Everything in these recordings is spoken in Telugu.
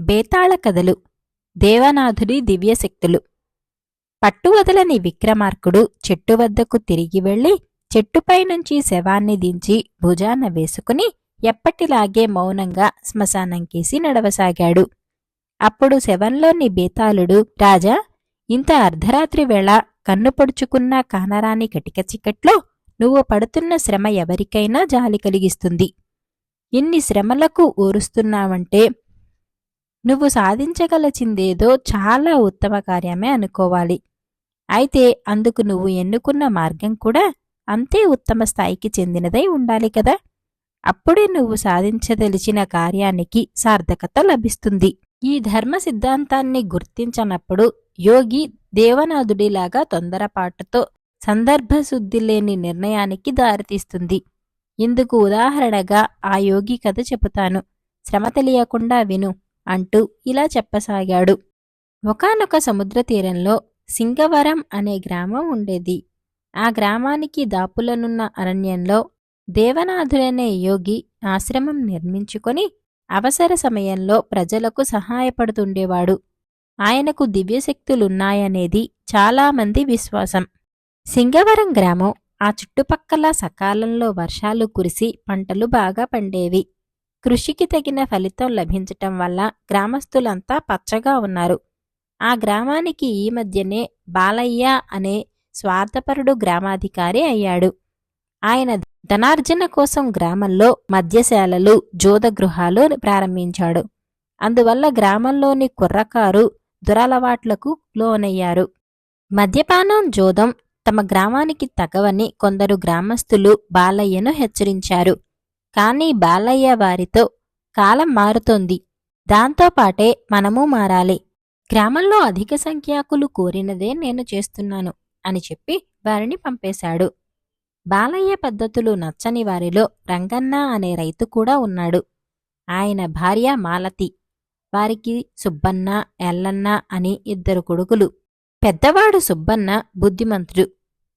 బేతాళ కథలు దేవనాథుడి దివ్యశక్తులు. పట్టువదలని విక్రమార్కుడు చెట్టు వద్దకు తిరిగి వెళ్ళి చెట్టుపైనుంచి శవాన్ని దించి భుజాన వేసుకుని ఎప్పటిలాగే మౌనంగా శ్మశానంకేసి నడవసాగాడు. అప్పుడు శవంలోని బేతాళుడు రాజా ఇంత అర్ధరాత్రి వేళ కన్ను పొడుచుకున్న కానరాని కటిక చికట్లో నువ్వు పడుతున్న శ్రమ ఎవరికైనా జాలి కలిగిస్తుంది. ఇన్ని శ్రమలకు ఊరుస్తున్నావంటే నువ్వు సాధించగలచిందేదో చాలా ఉత్తమ కార్యమే అనుకోవాలి. అయితే అందుకు నువ్వు ఎన్నుకున్న మార్గం కూడా అంతే ఉత్తమ స్థాయికి చెందినదై ఉండాలి కదా. అప్పుడే నువ్వు సాధించదలిచిన కార్యానికి సార్థకత లభిస్తుంది. ఈ ధర్మ సిద్ధాంతాన్ని గుర్తించనప్పుడు యోగి దేవనాథుడిలాగా తొందరపాటుతో సందర్భశుద్ధి లేని నిర్ణయానికి దారితీస్తుంది. ఇందుకు ఉదాహరణగా ఆ యోగి కథ చెబుతాను. శ్రమ తెలియకుండా విను. అంటూ ఇలా చెప్పసాగాడు. ఒకానొక సముద్ర తీరంలో సింగవరం అనే గ్రామం ఉండేది. ఆ గ్రామానికి దాపులనున్న అరణ్యంలో దేవనాథుడనే యోగి ఆశ్రమం నిర్మించుకొని అవసర సమయంలో ప్రజలకు సహాయపడుతుండేవాడు. ఆయనకు దివ్యశక్తులున్నాయనేది చాలామంది విశ్వాసం. సింగవరం గ్రామం ఆ చుట్టుపక్కల సకాలంలో వర్షాలు కురిసి పంటలు బాగా పండేవి. కృషికి తగిన ఫలితం లభించటం వల్ల గ్రామస్తులంతా పచ్చగా ఉన్నారు. ఆ గ్రామానికి ఈ మధ్యనే బాలయ్య అనే స్వార్థపరుడు గ్రామాధికారి అయ్యాడు. ఆయన ధనార్జన కోసం గ్రామంలో మద్యశాలలు జోదగృహాలు ప్రారంభించాడు. అందువల్ల గ్రామంలోని కుర్రకారు దురలవాట్లకు లోనయ్యారు. మద్యపానం జోదం తమ గ్రామానికి తగవని కొందరు గ్రామస్తులు బాలయ్యను హెచ్చరించారు. కాని బాలయ్య వారితో కాలం మారుతోంది. దాంతోపాటే మనము మారాలి. గ్రామంలో అధిక సంఖ్యాకులు కోరినదే నేను చేస్తున్నాను అని చెప్పి వారిని పంపేశాడు. బాలయ్య పద్ధతులు నచ్చని వారిలో రంగన్న అనే రైతు కూడా ఉన్నాడు. ఆయన భార్య మాలతి వారికి సుబ్బన్న ఎల్లన్న అని ఇద్దరు కొడుకులు. పెద్దవాడు సుబ్బన్న బుద్ధిమంతుడు.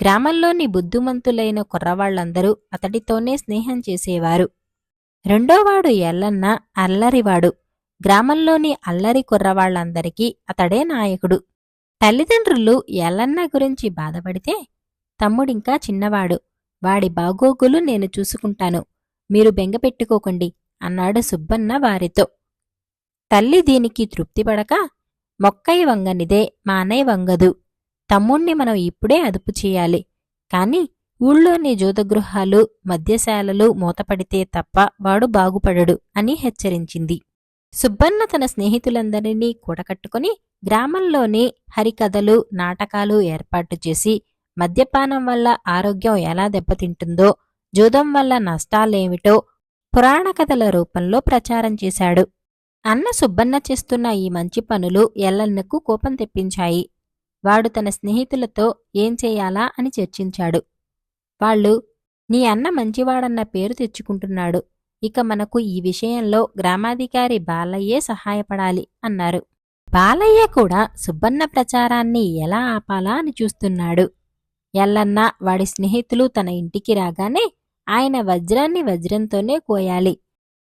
గ్రామంలోని బుద్ధిమంతులైన కుర్రవాళ్ళందరూ అతడితోనే స్నేహం చేసేవారు. రెండోవాడు ఎల్లన్న అల్లరివాడు. గ్రామంలోని అల్లరి కుర్రవాళ్ళందరికీ అతడే నాయకుడు. తల్లిదండ్రులు ఎల్లన్న గురించి బాధపడితే తమ్ముడింకా చిన్నవాడు. వాడి బాగోగులు నేను చూసుకుంటాను. మీరు బెంగపెట్టుకోకండి అన్నాడు సుబ్బన్న వారితో. తల్లి దీనికి తృప్తిపడక మొక్కై వంగనిదే మానై వంగదు. తమ్ముణ్ణి మనం ఇప్పుడే అదుపు చేయాలి. కాని ఊళ్ళోని జోదగృహాలు మద్యశాలలు మూతపడితే తప్ప వాడు బాగుపడడు అని హెచ్చరించింది. సుబ్బన్న తన స్నేహితులందరినీ కూడకట్టుకుని గ్రామంలోని హరికథలు నాటకాలు ఏర్పాటు చేసి మద్యపానం వల్ల ఆరోగ్యం ఎలా దెబ్బతింటుందో జూదం వల్ల నష్టాలేమిటో పురాణ కథల రూపంలో ప్రచారం చేశాడు. అన్న సుబ్బన్న చేస్తున్న ఈ మంచి పనులు ఎల్లన్నకు కోపం తెప్పించాయి. వాడు తన స్నేహితులతో ఏం చేయాలా అని చర్చించాడు. వాళ్ళు నీ అన్న మంచివాడన్న పేరు తెచ్చుకుంటున్నాడు. ఇక మనకు ఈ విషయంలో గ్రామాధికారి బాలయ్యే సహాయపడాలి అన్నారు. బాలయ్య కూడా సుబ్బన్న ప్రచారాన్ని ఎలా ఆపాలా అని చూస్తున్నాడు. ఎల్లన్న వాడి స్నేహితులు తన ఇంటికి రాగానే ఆయన వజ్రాన్ని వజ్రంతోనే కోయాలి.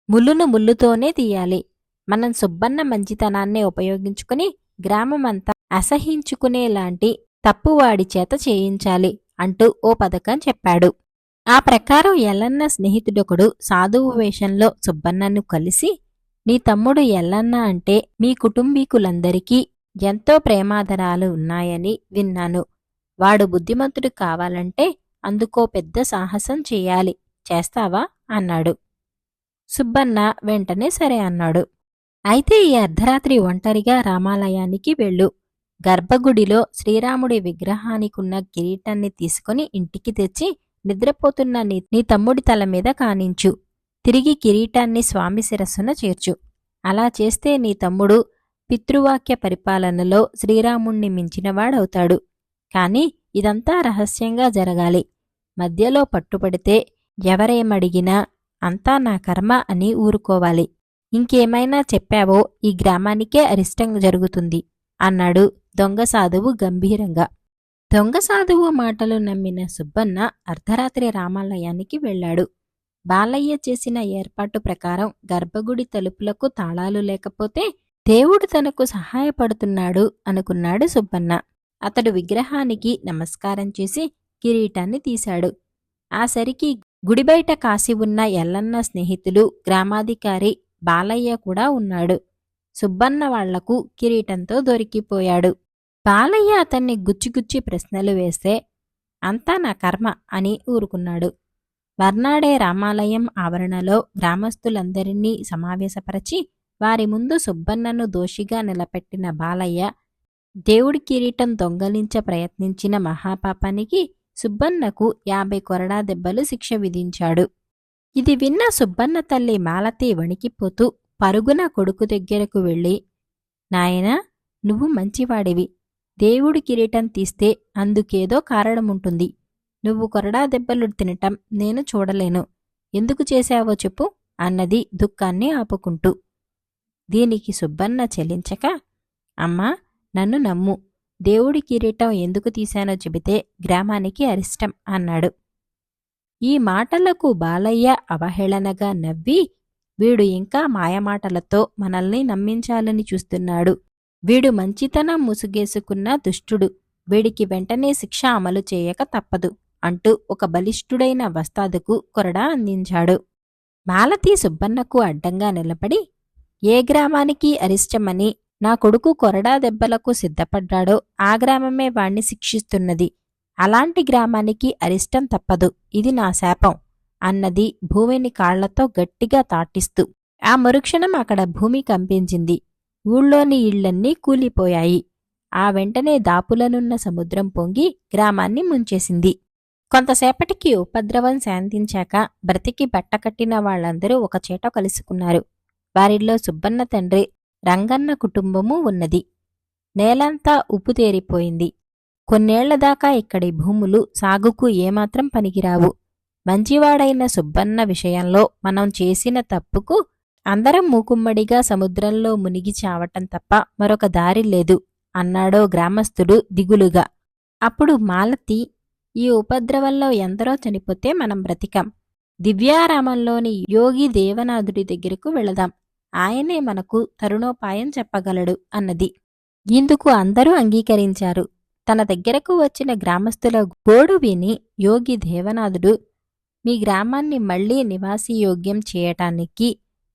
ముల్లును ముల్లుతోనే తీయాలి. మనం సుబ్బన్న మంచితనాన్ని ఉపయోగించుకుని గ్రామమంతా అసహించుకునేలాంటి తప్పువాడి చేత చేయించాలి అంటూ ఓ పథకం చెప్పాడు. ఆ ప్రకారం ఎల్లన్న స్నేహితుడొకడు సాధువు వేషంలో సుబ్బన్నను కలిసి నీ తమ్ముడు ఎల్లన్న అంటే మీ కుటుంబీకులందరికీ ఎంతో ప్రేమాదరాలు ఉన్నాయని విన్నాను. వాడు బుద్ధిమంతుడు కావాలంటే అందుకో పెద్ద సాహసం చేయాలి. చేస్తావా? అన్నాడు. సుబ్బన్న వెంటనే సరే అన్నాడు. అయితే ఈ అర్ధరాత్రి ఒంటరిగా రామాలయానికి వెళ్ళు. గర్భగుడిలో శ్రీరాముడి విగ్రహానికున్న కిరీటాన్ని తీసుకుని ఇంటికి తెచ్చి నిద్రపోతున్న నీ నీ తమ్ముడి తల మీద కానించు. తిరిగి కిరీటాన్ని స్వామి శిరస్సున చేర్చు. అలా చేస్తే నీ తమ్ముడు పితృవాక్య పరిపాలనలో శ్రీరాముణ్ణి మించినవాడవుతాడు. కాని ఇదంతా రహస్యంగా జరగాలి. మధ్యలో పట్టుపడితే ఎవరేమడిగినా అంతా నా కర్మ అని ఊరుకోవాలి. ఇంకేమైనా చెప్పావో ఈ గ్రామానికే అరిష్టం జరుగుతుంది అన్నాడు దొంగ సాధువు గంభీరంగా. దొంగ సాధువు మాటలు నమ్మిన సుబ్బన్న అర్ధరాత్రి రామాలయానికి వెళ్ళాడు. బాలయ్య చేసిన ఏర్పాటు ప్రకారం గర్భగుడి తలుపులకు తాళాలు లేకపోతే దేవుడు తనకు సహాయపడుతున్నాడు అనుకున్నాడు సుబ్బన్న. అతడు విగ్రహానికి నమస్కారం చేసి కిరీటాన్ని తీశాడు. ఆ సరికి గుడి బయట కాసి ఉన్న ఎల్లన్న స్నేహితులు గ్రామాధికారి బాలయ్య కూడా ఉన్నాడు. సుబ్బన్న వాళ్ళకు కిరీటంతో దొరికిపోయాడు. బాలయ్య అతన్ని గుచ్చిగుచ్చి ప్రశ్నలు వేస్తే అంతా నా కర్మ అని ఊరుకున్నాడు. మర్నాడే రామాలయం ఆవరణలో గ్రామస్తులందరినీ సమావేశపరచి వారి ముందు సుబ్బన్నను దోషిగా నిలబెట్టిన బాలయ్య దేవుడి కిరీటం దొంగలించ ప్రయత్నించిన మహాపాపానికి సుబ్బన్నకు యాభై కొరడా దెబ్బలు శిక్ష విధించాడు. ఇది విన్న సుబ్బన్న తల్లి మాలతి వణికిపోతూ పరుగున కొడుకు దగ్గరకు వెళ్ళి నాయనా నువ్వు మంచివాడివి. దేవుడి కిరీటం తీస్తే అందుకేదో కారణముంటుంది. నువ్వు కొరడా దెబ్బలు తినటం నేను చూడలేను. ఎందుకు చేశావో చెప్పు అన్నది దుఃఖాన్ని ఆపుకుంటూ. దీనికి సుబ్బన్న చెల్లించక అమ్మా నన్ను నమ్ము. దేవుడి కిరీటం ఎందుకు తీశానో చెబితే గ్రామానికి అరిష్టం అన్నాడు. ఈ మాటలకు బాలయ్య అవహేళనగా నవ్వి వీడు ఇంకా మాయమాటలతో మనల్ని నమ్మించాలని చూస్తున్నాడు. వీడు మంచితనం ముసుగేసుకున్న దుష్టుడు. వీడికి వెంటనే శిక్ష అమలు చేయక తప్పదు అంటూ ఒక బలిష్ఠుడైన వస్తాదుకు కొరడా అందించాడు. మాలతి సుబ్బన్నకు అడ్డంగా నిలబడి ఏ గ్రామానికి అరిష్టమని? నా కొడుకు కొరడా దెబ్బలకు సిద్ధపడ్డాడో ఆ గ్రామమే వాణ్ణి శిక్షిస్తున్నది. అలాంటి గ్రామానికి అరిష్టం తప్పదు. ఇది నా శాపం. అన్నది భూమిని కాళ్ళతో గట్టిగా తాటిస్తూ ఆ మరుక్షణం అక్కడ భూమి కంపించింది. ఊళ్ళోని ఇళ్ళన్నీ కూలిపోయాయి. ఆ వెంటనే దాపులనున్న సముద్రం పొంగి గ్రామాన్ని ముంచేసింది. కొంతసేపటికి ఉపద్రవం శాంతించాక బ్రతికి బట్టకట్టిన వాళ్ళందరూ ఒకచేట కలుసుకున్నారు. వారిల్లో సుబ్బన్న తండ్రి రంగన్న కుటుంబము ఉన్నది. నేలంతా ఉప్పుతేరిపోయింది. కొన్నేళ్ళదాకా ఇక్కడి భూములు సాగుకు ఏమాత్రం పనికిరావు. మంచివాడైన సుబ్బన్న విషయంలో మనం చేసిన తప్పుకు అందరం మూకుమ్మడిగా సముద్రంలో మునిగి చావటం తప్ప మరొక దారి లేదు అన్నాడో గ్రామస్థుడు దిగులుగా. అప్పుడు మాలతి ఈ ఉపద్రవంలో ఎందరో చనిపోతే మనం బ్రతికాం. దివ్యారామంలోని యోగి దేవనాథుడి దగ్గరకు వెళదాం. ఆయనే మనకు తరుణోపాయం చెప్పగలడు అన్నది. ఇందుకు అందరూ అంగీకరించారు. తన దగ్గరకు వచ్చిన గ్రామస్తుల గోడు విని యోగి దేవనాథుడు మీ గ్రామాన్ని మళ్ళీ నివాసయోగ్యం చేయటానికి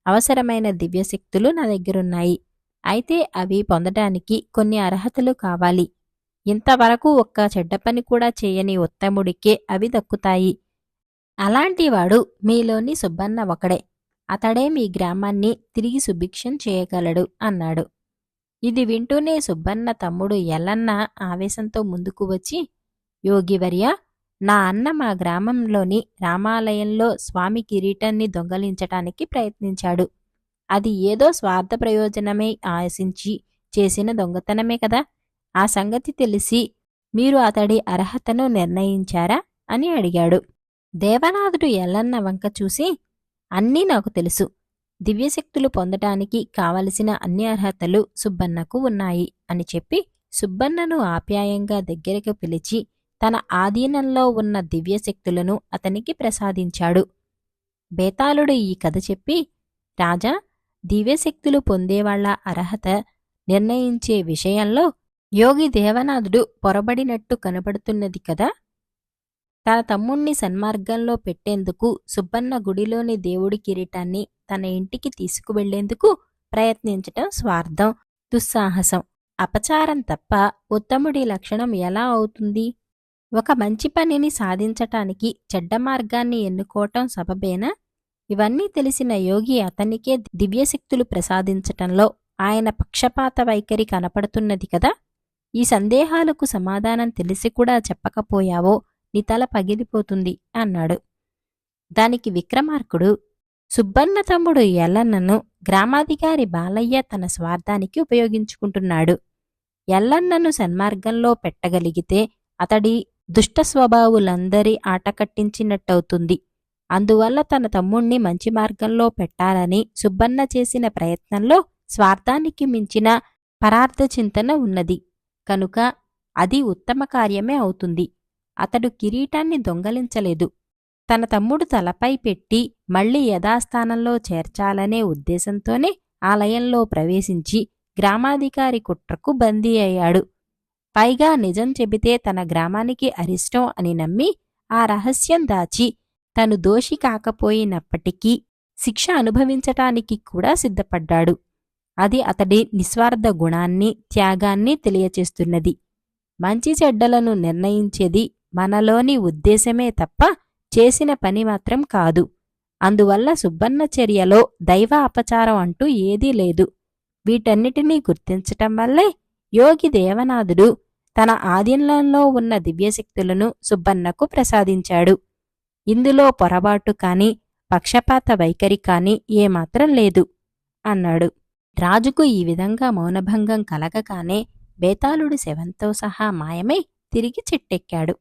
అవసరమైన దివ్యశక్తులు నా దగ్గరున్నాయి. అయితే అవి పొందటానికి కొన్ని అర్హతలు కావాలి. ఇంతవరకు ఒక్క చెడ్డ పని కూడా చేయని ఉత్తముడికే అవి దక్కుతాయి. అలాంటివాడు మీలోని సుబ్బన్న ఒకడే. అతడే మీ గ్రామాన్ని తిరిగి సుభిక్షం చేయగలడు అన్నాడు. ఇది వింటూనే సుబ్బన్న తమ్ముడు ఎల్లన్న ఆవేశంతో ముందుకు వచ్చి యోగివర్య నా అన్న మా గ్రామంలోని రామాలయంలో స్వామి కిరీటాన్ని దొంగలించటానికి ప్రయత్నించాడు. అది ఏదో స్వార్థ ప్రయోజనమే ఆశించి చేసిన దొంగతనమే కదా? ఆ సంగతి తెలిసి మీరు అతడి అర్హతను నిర్ణయించారా? అని అడిగాడు. దేవనాథుడు ఎల్లన్న వంక చూసి అన్నీ నాకు తెలుసు. దివ్యశక్తులు పొందటానికి కావలసిన అన్ని అర్హతలు సుబ్బన్నకు ఉన్నాయి అని చెప్పి సుబ్బన్నను ఆప్యాయంగా దగ్గరకు పిలిచి తన ఆధీనంలో ఉన్న దివ్యశక్తులను అతనికి ప్రసాదించాడు. బేతాళుడు ఈ కథ చెప్పి రాజా దివ్యశక్తులు పొందేవాళ్ళ అర్హత నిర్ణయించే విషయంలో యోగి దేవనాథుడు పొరబడినట్టు కనబడుతున్నది కదా! తన తమ్ముణ్ణి సన్మార్గంలో పెట్టేందుకు సుబ్బన్న గుడిలోని దేవుడి కిరీటాన్ని తన ఇంటికి తీసుకువెళ్ళేందుకు ప్రయత్నించటం స్వార్థం దుస్సాహసం. అపచారం తప్ప ఉత్తముడి లక్షణం ఎలా అవుతుంది? ఒక మంచి పనిని సాధించటానికి చెడ్డ మార్గాన్ని ఎన్నుకోవటం సబబేనా? ఇవన్నీ తెలిసిన యోగి అతనికే దివ్యశక్తులు ప్రసాదించటంలో ఆయన పక్షపాత వైఖరి కనపడుతున్నది కదా? ఈ సందేహాలకు సమాధానం తెలిసి కూడా చెప్పకపోయావో నీ తల పగిలిపోతుంది అన్నాడు. దానికి విక్రమార్కుడు సుబ్బన్న తమ్ముడు ఎల్లన్నను గ్రామాధికారి బాలయ్య తన స్వార్థానికి ఉపయోగించుకుంటున్నాడు. ఎల్లన్నను సన్మార్గంలో పెట్టగలిగితే అతడి దుష్ట స్వభావులందరి ఆట కట్టించినట్టవుతుంది. అందువల్ల తన తమ్ముణ్ణి మంచి మార్గంలో పెట్టాలని సుబ్బన్న చేసిన ప్రయత్నంలో స్వార్థానికి మించిన పరార్థ చింతన ఉన్నది. కనుక అది ఉత్తమ కార్యమే అవుతుంది. అతడు కిరీటాన్ని దొంగలించలేదు. తన తమ్ముడు తలపై పెట్టి మళ్ళీ యథాస్థానంలో చేర్చాలనే ఉద్దేశంతోనే ఆలయంలో ప్రవేశించి గ్రామాధికారి కుట్రకు బందీ అయ్యాడు. పైగా నిజం చెబితే తన గ్రామానికి అరిష్టం అని నమ్మి ఆ రహస్యం దాచి తను దోషి కాకపోయినప్పటికీ శిక్ష అనుభవించటానికి కూడా సిద్ధపడ్డాడు. అది అతడి నిస్వార్థ గుణాన్ని త్యాగాన్ని తెలియచేస్తున్నది. మంచి చెడ్డలను నిర్ణయించేది మనలోని ఉద్దేశమే తప్ప చేసిన పని మాత్రం కాదు. అందువల్ల సుబ్బన్న చర్యలో దైవ అపచారం అంటూ ఏదీ లేదు. వీటన్నిటినీ గుర్తించటం వల్లే యోగి దేవనాథుడు తన ఆధీనంలో ఉన్న దివ్యశక్తులను సుబ్బన్నకు ప్రసాదించాడు. ఇందులో పొరబాటు కాని పక్షపాత వైఖరి కాని ఏమాత్రం లేదు అన్నాడు. రాజుకు ఈ విధంగా మౌనభంగం కలగగానే బేతాళుడు శవంతో సహా మాయమై తిరిగి చెట్టెక్కాడు.